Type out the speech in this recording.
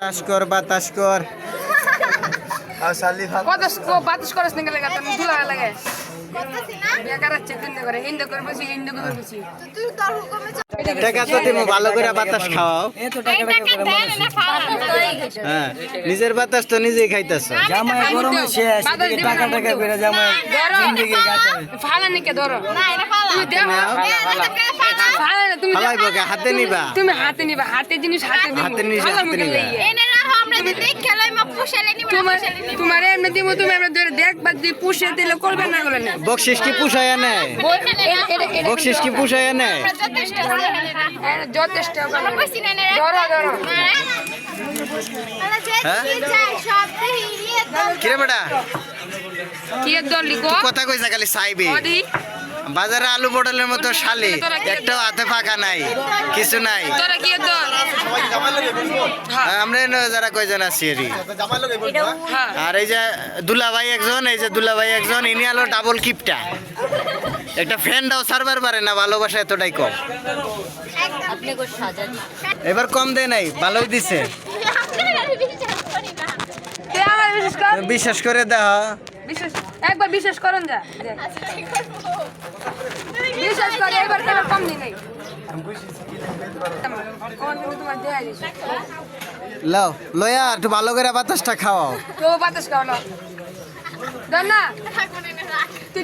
বাতাস কর বাতাস কর। আর কত বাতাস করস না লাগে? তুমি দুলা লাগে। বেকার আছে তিন করে হিন্দু করে বসি হিন্দু করে বসি। টাকা তো তুমি ভালো করে বাতাস খাওয়াও। হ্যাঁ নিজের বাতাস তো নিজেই খাইতেছ। জামাই গরমে শেষ টাকা টাকা করে জামাই ধরো। জিন্দেগি ফালা নিকে তুমি ফালাই বকে হাতে নিবা। তুমি হাতে নিবা হাতে জিনিস হাতে নিবা হাতে নিস, ফালার হাতে মুখে নিবা। তোমার তোমার এমনি দিব তুমি আমরা ধরে দেখবা পুষে দিলে করবে না করলে না। বকশিস কি পুষায় কি ধরো ধরো হ্যাঁ? কিরে বেটা? কি এর কথা কইছা খালি চাইবি। বাজারে আলু পটলের মতো শালি একটাও হাতে ফাঁকা নাই কিছু নাই। দল আমরা যারা কয়জন আছি হ্যাঁ। আর এই যে দুলাভাই একজন এই যে দুলাভাই একজন ইনি আলো ডাবল কিপটা একটা ফ্যানটাও সার্ভার পারে না ভালোবাসা এতটাই কম। এবার কম দেয় নাই ভালোই দিছে তুই আমার বিশেষ বিশ্বাস করে দেখা বিশেষ একবার বিশ্বাস করুন যা। বিশ্বাস বিশেষ করে একবার কেন কম নেই লও লয়া একটু ভালো করে বাতাসটা খাওয়াও। তো বাতাস খাওয়ানো না তুই